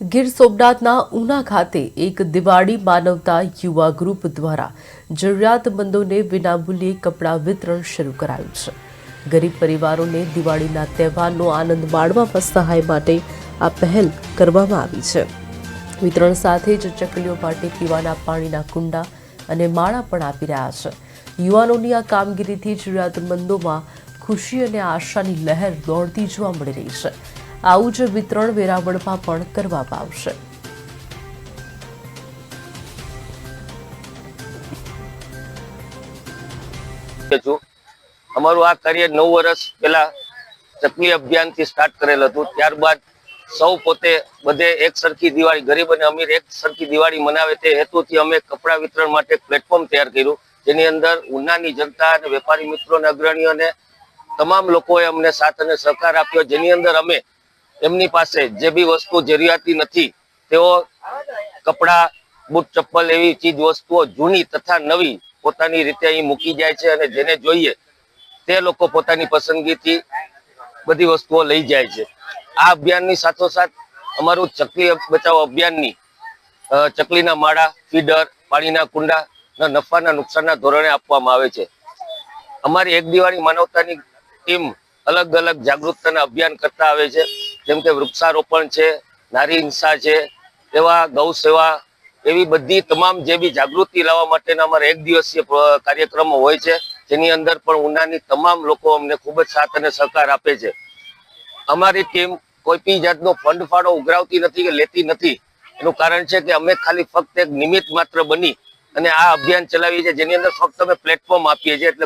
ગીર સોમનાથના ઉના ખાતે એક દિવાળી માનવતા યુવા ગ્રુપ દ્વારા જરૂરિયાતમંદોને વિનામૂલ્યે કપડાં વિતરણ શરૂ કરાયું છે. ગરીબ પરિવારોને દિવાળીના તહેવારનો આનંદ માણવામાં સહાય માટે આ પહેલ કરવામાં આવી છે. વિતરણ સાથે જ ચકલીઓ માટે પીવાના પાણીના કુંડા અને માળા પણ આપી રહ્યા છે. યુવાનોની આ કામગીરીથી જરૂરિયાતમંદોમાં ખુશી અને આશાની લહેર દોડતી જોવા મળી રહી છે. આવું જ વિતરણ વેરાવળમાં પણ કરવામાં આવશે. અમારું આ કાર્ય નવ વર્ષ પહેલા ચકલી અભિયાનથી સ્ટાર્ટ કરેલ હતું. ત્યારબાદ સૌ પોતે બધે એક સરખી દિવાળી, ગરીબ અને અમીર એક સરખી દિવાળી મનાવે તે હેતુથી અમે કપડા વિતરણ માટે પ્લેટફોર્મ તૈયાર કર્યું. જેની અંદર ઉનાની જનતા અને વેપારી મિત્રો અને અગ્રણીઓને, તમામ લોકોએ અમને સાથ અને સહકાર આપ્યો. જેની અંદર અમે એમની પાસે જે બી વસ્તુ જરૂરિયાતી નથી, તેઓ કપડા, બૂટ, ચપ્પલ એવી ચીજ વસ્તુઓ જૂની તથા નવી પોતાની રીતે અહીં મૂકી જાય છે અને જેને જોઈએ તે લોકો પોતાની પસંદગીથી બધી વસ્તુઓ લઈ જાય છે. આ અભિયાનની સાથોસાથ અમારું ચકલી બચાવ અભિયાનની ચકલીના માળા, ફીડર, પાણીના કુંડા નફાના નુકસાનના ધોરણે આપવામાં આવે છે. અમારી એક દિવાળી માનવતાની ટીમ અલગ અલગ જાગૃતતાના અભિયાન કરતા આવે છે. જેમ કે વૃક્ષારોપણ છે, નારી હિંસા છે, એવા ગૌ સેવા, એવી બધી તમામ જે બી જાગૃતિ લાવવા માટેના અમારા એક દિવસીય કાર્યક્રમો હોય છે, જેની અંદર પણ ઉનાની તમામ લોકો અમને ખૂબ જ સાથ અને સહકાર આપે છે. અમારી ટીમ કોઈ બી જાતનો ફંડ ફાળો ઉઘરાવતી નથી કે લેતી નથી. એનું કારણ છે કે અમે ખાલી ફક્ત એક નિમિત્ત માત્ર બની અને આ અભિયાન ચલાવીએ છીએ, જેની અંદર ફક્ત અમે પ્લેટફોર્મ આપીએ છીએ, એટલે